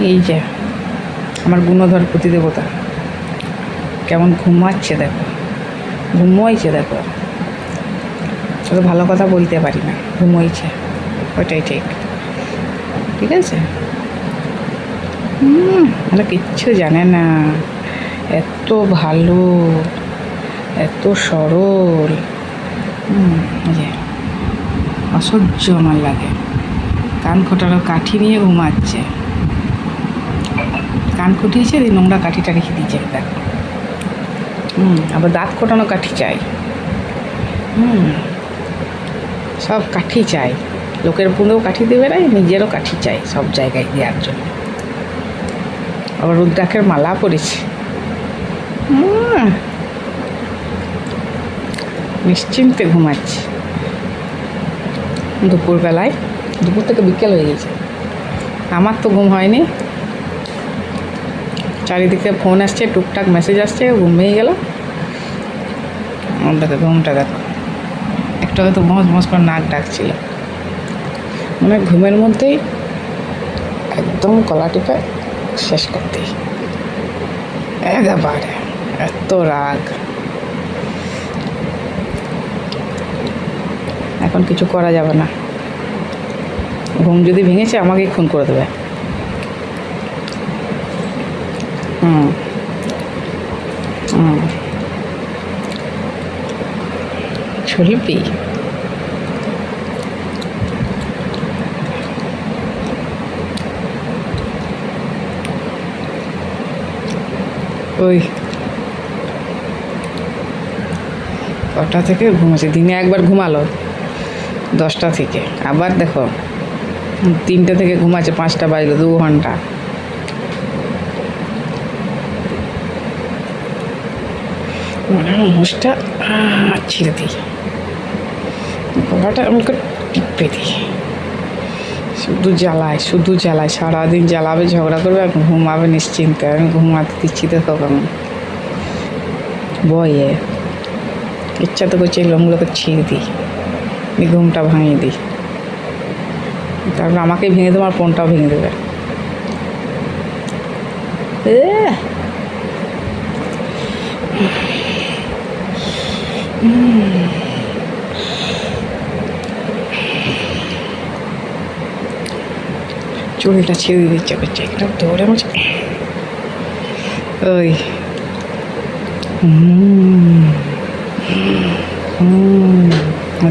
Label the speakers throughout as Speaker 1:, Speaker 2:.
Speaker 1: এই যে, আমার গুণধর প্রতিদেবতা। কেমন ঘুমাচ্ছে দেখো। ঘুমোইছে দেখো। অত ভালো কথা বলতে পারি না ঘুমোইছে ওটাই ঠিক। ঠিক আছে? হুম কিচ্ছু জানে না। এত ভালো, এত সরল। যে, অসহ্য আমার লাগে। কান খোটারও কাঠি নিয়ে ঘুমাচ্ছে। কান খুটিয়েছে এই নোংরা কাঠিটা রেখে দিয়েছে, দেখো। হুম, আবার দাঁত কোটানো কাঠি চাই। হুম, সব কাঠি চাই। লোকের বুঁদেও কাঠি দেবে না, নিজেরও কাঠি চাই সব জায়গায় দেওয়ার জন্য। আবার রুদ্রাক্ষের মালা পরেছে। নিশ্চিন্তে ঘুমাচ্ছে। দুপুরবেলায়, দুপুর থেকে বিকেল হয়ে গেছে। আমার তো ঘুম হয়নি। চারিদিকে ফোন আসছে, টুকটাক মেসেজ আসছে ঘুমিয়ে গেল। দেখো ঘুমটা দেখো একটু হয়তো মজ মজ করে নাক ডাকছিল। মানে ঘুমের মধ্যেই একদম কলা টিপে শেষ করতেই একেবারে, এত রাগ। এখন কিছু করা যাবে না। ঘুম যদি ভেঙেছে, আমাকেই খুন করে দেবে। হুম হুম ওই। কটা থেকে ঘুমাচ্ছে? দিনে একবার ঘুমালো। দশটা থেকে। আবার দেখো, তিনটে থেকে ঘুমাচ্ছে, পাঁচটা বাজলো, দু ঘণ্টা। হয় মুখটা ছিঁড়ে দিই। গলাটা আমাকে টিপে দিই। শুধু জ্বালায় শুধু জ্বালায়, সারাদিন জ্বালাবে, ঝগড়া করবে আর ঘুমাবে নিশ্চিন্তে। আমি ঘুমাতে দিচ্ছি তো তখন বয়ে। ইচ্ছা তো করছে লোমগুলোকে ছিঁড়ে দিই। ঘুমটা ভাঙিয়ে দিই। তারপর আমাকে ভেঙে দেবো আর ফোনটাও ভেঙে দেবে। এ চুলটা ছিঁড়ে দিচ্ছে করছে একটা ধরে মাছ ওই।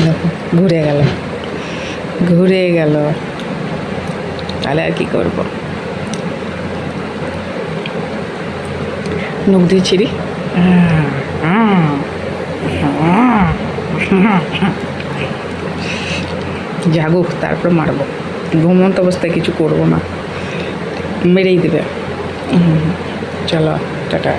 Speaker 1: দেখো ঘুরে গেল। ঘুরে গেল। তাহলে আর কি করব? নখ দিয়ে ছিড়ি? জাগুক তারপরে মারবো। ঘুমন্ত অবস্থায় কিছু করব না। মেরেই দেবে। চলো টাটা।